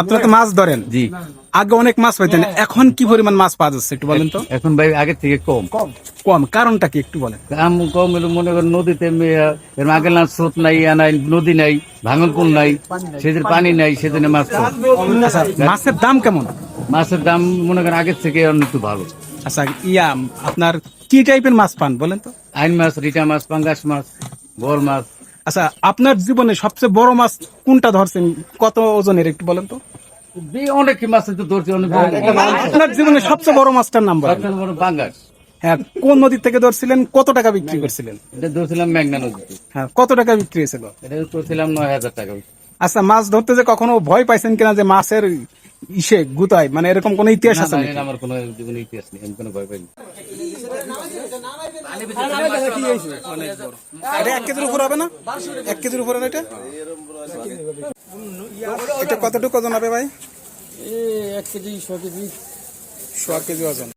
আপনারা তো মাছ ধরেন। জি। আগে অনেক মাছ পাইতেন এখন কি পরিমাণ মাছ পাওয়া যাচ্ছে একটু বলেন তো? এখন ভাই আগের থেকে কম। কম। কারণটা কি একটু বলেন? কাম কম হলো মনে করেন নদীতে আগে না স্রোত নাই নাই নদী নাই ভাঙনকুল নাই সেদিন পানি নাই সেদিনে মাছ কম। আচ্ছা মাছের দাম কেমন? মাছের দাম মনে করেন আগের থেকে অনেক একটু ভালো। আচ্ছা ইয়া আপনার কি টাইপের মাছ পান বলেন তো? আইন মাছ রিটা মাছ পাঙ্গাস মাছ বল মাছ। আচ্ছা আপনার জীবনে সবচেয়ে বড় মাছ কোনটা ধরছেন? কত ওজনের একটু বলেন তো। অনেক মাছ তো ধরছি অনেক। আপনার জীবনে সবচেয়ে বড় মাছটার নাম বলেন। সবচেয়ে হ্যাঁ কোন নদী থেকে ধরছিলেন? কত টাকা বিক্রি করছিলেন? এটা ধরছিলাম মেঘনা নদীতে। হ্যাঁ কত টাকা বিক্রি হয়েছিল? এটা করছিলাম নয় হাজার টাকা। আচ্ছা মাছ ধরতে যে কখনো ভয় পাইছেন কিনা যে মাছের ইসে গুতায় মানে এরকম কোন ইতিহাস আছে না, নাকি? আমার কোনো জীবনে ইতিহাস নেই আমি কোনো ভয় পাইনি এটা এক কেজির উপর হবে না? এক কেজির উপর হবে এটা? এটা কতটুকু ওজন হবে ভাই? এক কেজি ছ কেজি। ছ কেজি ওজন।